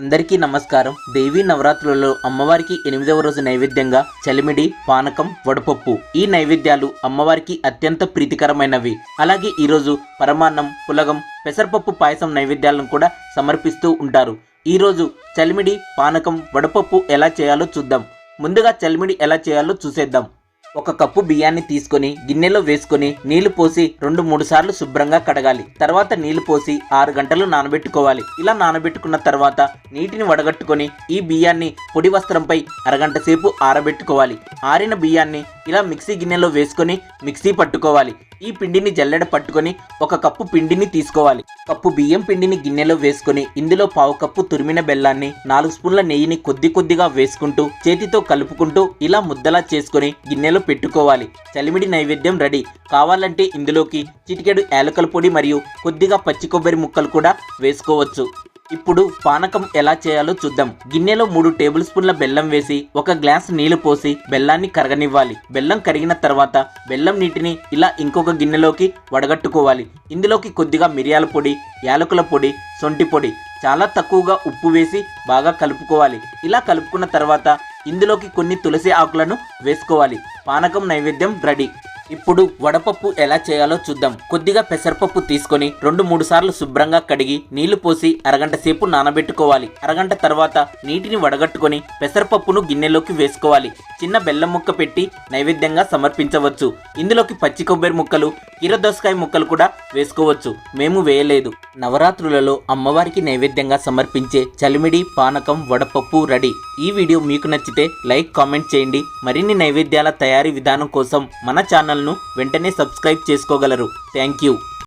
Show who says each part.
Speaker 1: అందరికీ నమస్కారం. దేవీ నవరాత్రులలో అమ్మవారికి ఎనిమిదవ రోజు నైవేద్యంగా చలిమిడి పానకం వడపప్పు. ఈ నైవేద్యాలు అమ్మవారికి అత్యంత ప్రీతికరమైనవి. అలాగే ఈరోజు పరమాన్నం పులగం పెసరపప్పు పాయసం నైవేద్యాలను కూడా సమర్పిస్తూ ఉంటారు. ఈరోజు చలిమిడి పానకం వడపప్పు ఎలా చేయాలో చూద్దాం. ముందుగా చలిమిడి ఎలా చేయాలో చూసేద్దాం. ఒక కప్పు బియ్యాన్ని తీసుకొని గిన్నెలో వేసుకొని నీళ్ళు పోసి రెండు మూడు సార్లు శుభ్రంగా కడగాలి. తర్వాత నీళ్ళు పోసి ఆరు గంటలు నానబెట్టుకోవాలి. ఇలా నానబెట్టుకున్న తర్వాత నీటిని వడగట్టుకొని ఈ బియ్యాన్ని పొడి వస్త్రంపై అరగంట సేపు ఆరబెట్టుకోవాలి. ఆరిన బియ్యాన్ని ఇలా మిక్సీ గిన్నెలో వేసుకొని మిక్సీ పట్టుకోవాలి. ఈ పిండిని జల్లెడ పట్టుకొని ఒక కప్పు పిండిని తీసుకోవాలి. కప్పు బియ్యం పిండిని గిన్నెలో వేసుకొని ఇందులో పావు కప్పు తురిమిన బెల్లాన్ని నాలుగు స్పూన్ల నెయ్యిని కొద్ది కొద్దిగా వేసుకుంటూ చేతితో కలుపుకుంటూ ఇలా ముద్దలా చేసుకొని గిన్నెలో పెట్టుకోవాలి. చలిమిడి నైవేద్యం రెడీ. కావాలంటే ఇందులోకి చిటికెడు యాలకల పొడి మరియు కొద్దిగా పచ్చి కొబ్బరి ముక్కలు కూడా వేసుకోవచ్చు. ఇప్పుడు పానకం ఎలా చేయాలో చూద్దాం. గిన్నెలో మూడు టేబుల్ స్పూన్ల బెల్లం వేసి ఒక గ్లాస్ నీళ్ళు పోసి బెల్లాన్ని కరగనివ్వాలి. బెల్లం కరిగిన తర్వాత బెల్లం నీటిని ఇలా ఇంకొక గిన్నెలోకి వడగట్టుకోవాలి. ఇందులోకి కొద్దిగా మిరియాల పొడి యాలకుల పొడి సొంటి పొడి చాలా తక్కువగా ఉప్పు వేసి బాగా కలుపుకోవాలి. ఇలా కలుపుకున్న తర్వాత ఇందులోకి కొన్ని తులసి ఆకులను వేసుకోవాలి. పానకం నైవేద్యం రెడీ. ఇప్పుడు వడపప్పు ఎలా చేయాలో చూద్దాం. కొద్దిగా పెసరపప్పు తీసుకొని రెండు మూడు సార్లు శుభ్రంగా కడిగి నీళ్ళు పోసి అరగంట సేపు నానబెట్టుకోవాలి. అరగంట తర్వాత నీటిని వడగట్టుకొని పెసరపప్పును గిన్నెలోకి వేసుకోవాలి. చిన్న బెల్లం ముక్క పెట్టి నైవేద్యంగా సమర్పించవచ్చు. ఇందులోకి పచ్చి కొబ్బరి ముక్కలు కీరదోసకాయ ముక్కలు కూడా వేసుకోవచ్చు. మేము వేయలేదు. నవరాత్రులలో అమ్మవారికి నైవేద్యంగా సమర్పించే చలిమిడి పానకం వడపప్పు రెడీ. ఈ వీడియో మీకు నచ్చితే లైక్ కామెంట్ చేయండి. మరిన్ని నైవేద్యాల తయారీ విధానం కోసం మన ఛానల్ను వెంటనే సబ్స్క్రైబ్ చేసుకోగలరు. Thank you.